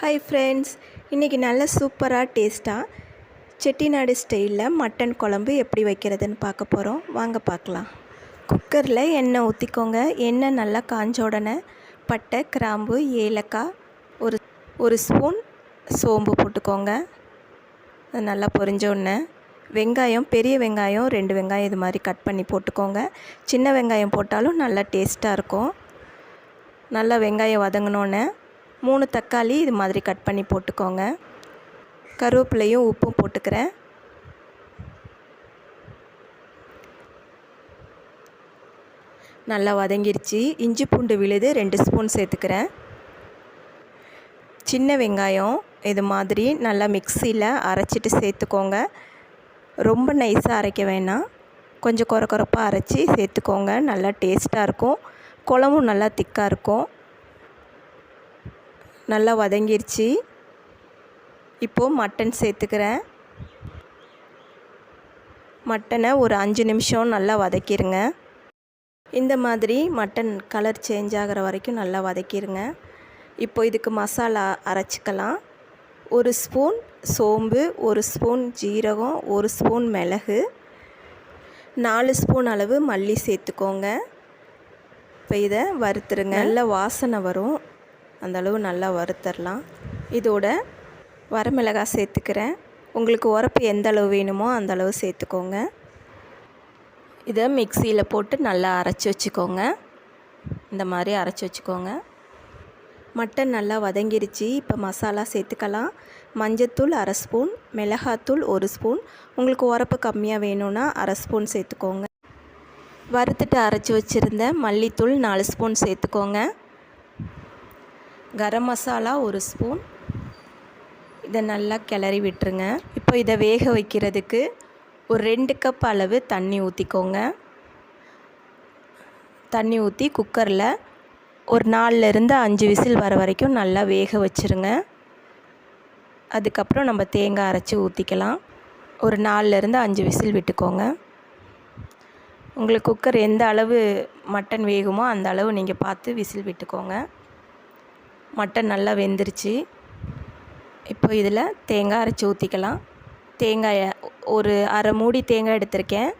Hi friends இன்றைக்கி நல்ல சூப்பராக டேஸ்ட்டாக செட்டிநாடு ஸ்டைலில் மட்டன் குழம்பு எப்படி வைக்கிறதுன்னு பார்க்க போகிறோம் வாங்க பார்க்கலாம். குக்கரில் எண்ணெய் ஊற்றிக்கோங்க எண்ணெய் நல்லா காஞ்ச உடனே பட்டை கிராம்பு ஏலக்காய் ஒரு ஒரு ஸ்பூன் சோம்பு போட்டுக்கோங்க. அது நல்லா பொரிஞ்ச உடனே வெங்காயம் பெரிய வெங்காயம் ரெண்டு வெங்காயம் இது மாதிரி கட் பண்ணி போட்டுக்கோங்க. சின்ன வெங்காயம் போட்டாலும் நல்லா டேஸ்ட்டாக இருக்கும். நல்லா வெங்காயம் வதங்கினோன்னே மூணு தக்காளி இது மாதிரி கட் பண்ணி போட்டுக்கோங்க. கருவேப்பிலையும் உப்பும் போட்டுக்கிறேன். நல்லா வதங்கிருச்சு. இஞ்சி பூண்டு விழுது ரெண்டு ஸ்பூன் சேர்த்துக்கிறேன். சின்ன வெங்காயம் இது மாதிரி நல்லா மிக்சியில் அரைச்சிட்டு சேர்த்துக்கோங்க. ரொம்ப நைஸாக அரைக்க வேணாம். கொஞ்சம் குறை குறைப்பாக அரைச்சி சேர்த்துக்கோங்க. நல்லா டேஸ்ட்டாக இருக்கும். குழம்பும் நல்லா திக்காக இருக்கும். நல்லா வதங்கிருச்சு. இப்போது மட்டன் சேர்த்துக்கிறேன். மட்டனை ஒரு அஞ்சு நிமிஷம் நல்லா வதக்கிடுங்க இந்த மாதிரி மட்டன் கலர் சேஞ்ச் ஆகிற வரைக்கும் நல்லா வதக்கிடுங்க இப்போ இதுக்கு மசாலா அரைச்சிக்கலாம். ஒரு ஸ்பூன் சோம்பு ஒரு ஸ்பூன் ஜீரகம் ஒரு ஸ்பூன் மிளகு நாலு ஸ்பூன் அளவு மல்லி சேர்த்துக்கோங்க. இப்போ இதை வறுத்துருங்க. நல்ல வாசனை வரும். அந்த அளவு நல்லா வறுத்தரலாம். இதோட வரமிளகாய் சேர்த்துக்கிறேன். உங்களுக்கு உரப்பு எந்த அளவு வேணுமோ அந்த அளவு சேர்த்துக்கோங்க. இதை மிக்சியில் போட்டு நல்லா அரைச்சி வச்சுக்கோங்க. இந்த மாதிரி அரைச்சி வச்சுக்கோங்க. மட்டன் நல்லா வதங்கிருச்சு. இப்போ மசாலா சேர்த்துக்கலாம். மஞ்சத்தூள் அரை ஸ்பூன் மிளகாத்தூள் ஒரு ஸ்பூன். உங்களுக்கு உரப்பு கம்மியாக வேணும்னா அரை ஸ்பூன் சேர்த்துக்கோங்க. வறுத்துட்டு அரைச்சி வச்சுருந்த மல்லித்தூள் நாலு ஸ்பூன் சேர்த்துக்கோங்க. கரம் மசாலா ஒரு ஸ்பூன். இதை நல்லா கிளறி விட்டுருங்க. இப்போ இதை வேக வைக்கிறதுக்கு ஒரு ரெண்டு கப் அளவு தண்ணி ஊற்றிக்கோங்க தண்ணி ஊற்றி குக்கரில் ஒரு நாலுலேருந்து அஞ்சு விசில் வர வரைக்கும் நல்லா வேக வச்சுருங்க. அதுக்கப்புறம் நம்ம தேங்காய் அரைச்சி ஊற்றிக்கலாம் ஒரு நாலுலேருந்து அஞ்சு விசில் விட்டுக்கோங்க. உங்களுக்கு குக்கர் எந்த அளவு மட்டன் வேகுமோ அந்த அளவு நீங்கள் பார்த்து விசில் விட்டுக்கோங்க. மட்டன் நல்லா வெந்துருச்சு. இப்போ இதில் தேங்காய் அரைச்சி ஊற்றிக்கலாம் தேங்காயை ஒரு அரை மூடி தேங்காய் எடுத்திருக்கேன்.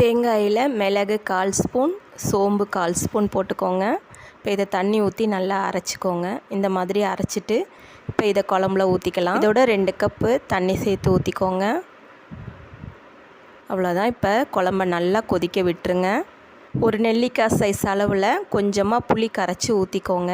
தேங்காயில் மிளகு கால் ஸ்பூன் சோம்பு கால் ஸ்பூன் போட்டுக்கோங்க. இப்போ இதை தண்ணி ஊற்றி நல்லா அரைச்சிக்கோங்க. இந்த மாதிரி அரைச்சிட்டு இப்போ இதை குழம்புல ஊற்றிக்கலாம் இதோட ரெண்டு கப்பு தண்ணி சேர்த்து ஊற்றிக்கோங்க அவ்வளோதான். இப்போ குழம்ப நல்லா கொதிக்க விட்டுருங்க. ஒரு நெல்லிக்காய் சைஸ் அளவில் கொஞ்சமாக புளி கரைச்சி ஊற்றிக்கோங்க